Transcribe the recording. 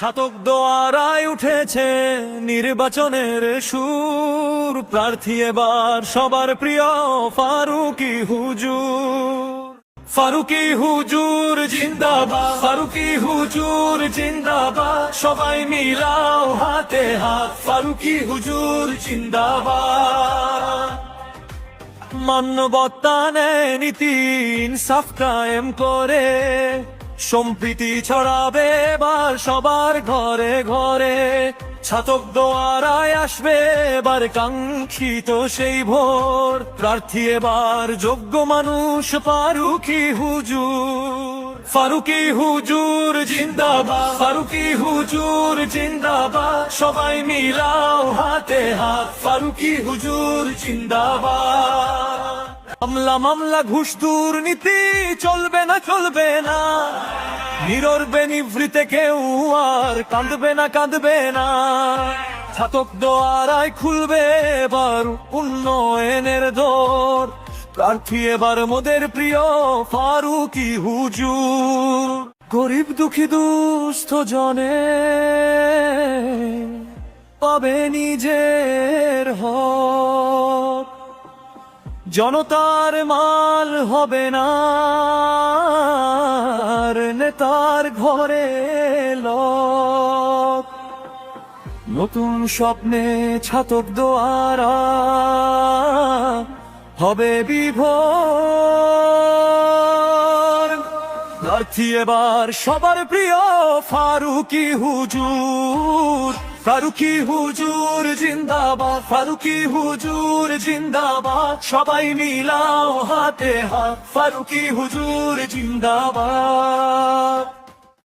ছাতক দোয়ারায় উঠেছে নির্বাচনের সুর। প্রার্থী এবার সবার প্রিয় ফারুকি হুজুর। ফারুকি হুজুর জিন্দাবাদ। ফারুকি হুজুর জিন্দাবাদ। সবাই মিলাও হাতে হাত। ফারুকি হুজুর জিন্দাবাদ। মান্যবত্তা নেয় নীতি, ইনসাফ কায়েম করে। সম্প্রীতি ছড়াবে এবার সবার ঘরে ঘরে। ছাতক দোয়ারায় আসবে এবার কাঙ্ক্ষিত সেই ভোর। প্রার্থী এবার যোগ্য মানুষ, ফারুকি হুজুর। ফারুকি হুজুর জিন্দাবাদ, ফারুকি হুজুর জিন্দাবাদ। সবাই মিলাও হাতে হাত, ফারুকি হুজুর জিন্দাবাদ। মামলা মামলা, ঘুষ দুর্নীতি, চলবে না চলবে না। নীরবে নিভৃতে কেউ আর কাঁদবে না কাঁদবে না। ছাতক দোয়ারায় খুলবে এবার উন্নয়নের দোর। প্রার্থী এবার মোদের প্রিয় ফারুকি হুজুর। গরিব দুঃখী দুস্থ জনে পাবে নিজের হক। জনতার মাল হবে না। নেতার ঘরে লোক। নতুন স্বপ্নে ছাতক দোয়ারা হবে বিভোর। প্রার্থী এবার সবার প্রিয় ফারুকি হুজুর। ফারুকি হুজুর জিন্দাবাদ ফারুকি হুজুর জিন্দাবাদ সবাই মিলাও হাতে হাত ফারুকি হুজুর জিন্দাবাদ।